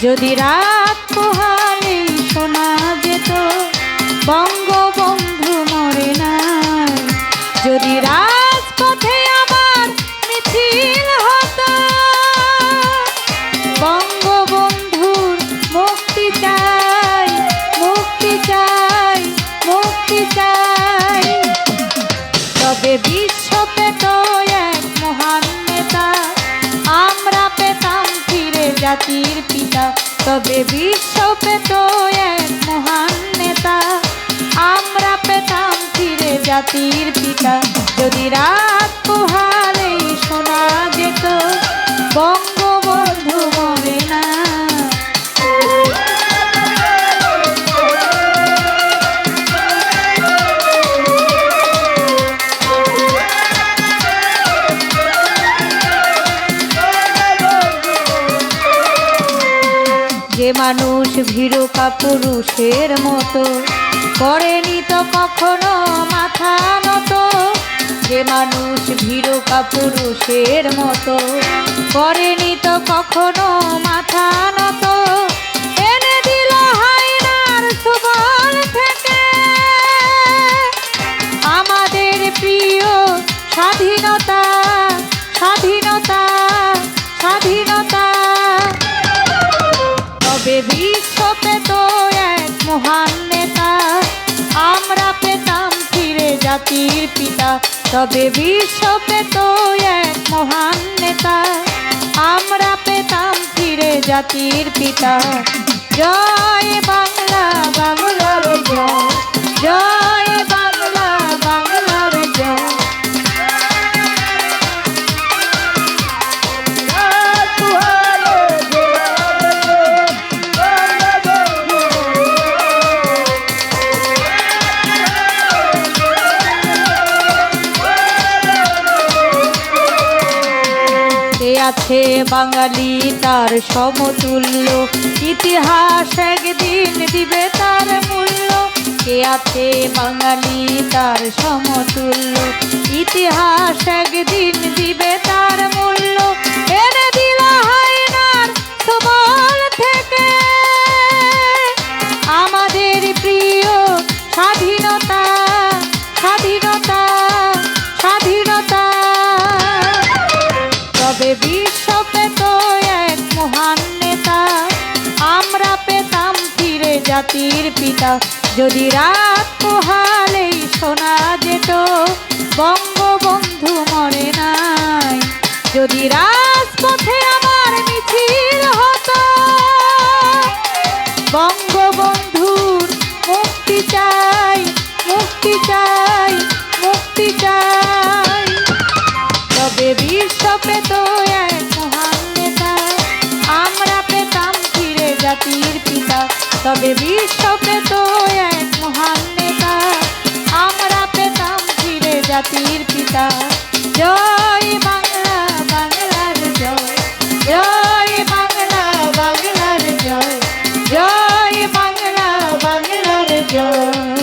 যদি রাত জাতির পিতা। তবে বিশ্ব পেত এক মহান নেতা। আমরা পেতাম ফিরে জাতির পিতা। যদি রাত পোহালে মানুষ ভীরুকা পুরুষের মতো। করেনি তো কখনো মাথা নত। যে মানুষ ভীরুকা পুরুষের মতো। করেনি তো কখনো মাথা নত। জাতির পিতা, তবে বিশ্ব পেত এক মহান নেতা। আমরা পেতাম ফিরে জাতির পিতা। জয় বাংলা, বাংলার জয়। জয় আছে বাঙালি, তার সমতুল্য। ইতিহাস একদিন দিবে তার মূল্য। কে আছে বাঙালি, তার সমতুল্য। ইতিহাস একদিন দিবে জাতির পিতা। যদি রাত পোহালেই শোনা যেত বঙ্গবন্ধু মরে নাই। যদি রাজপথে তবে বিশ্ব পেত এক মহান নেতা। আমরা পেতাম ফিরে জাতির পিতা। জয় বাংলা, বাংলার জয়। জয় বাংলা, বাংলার জয়। জয় বাংলা, বাংলার জয়।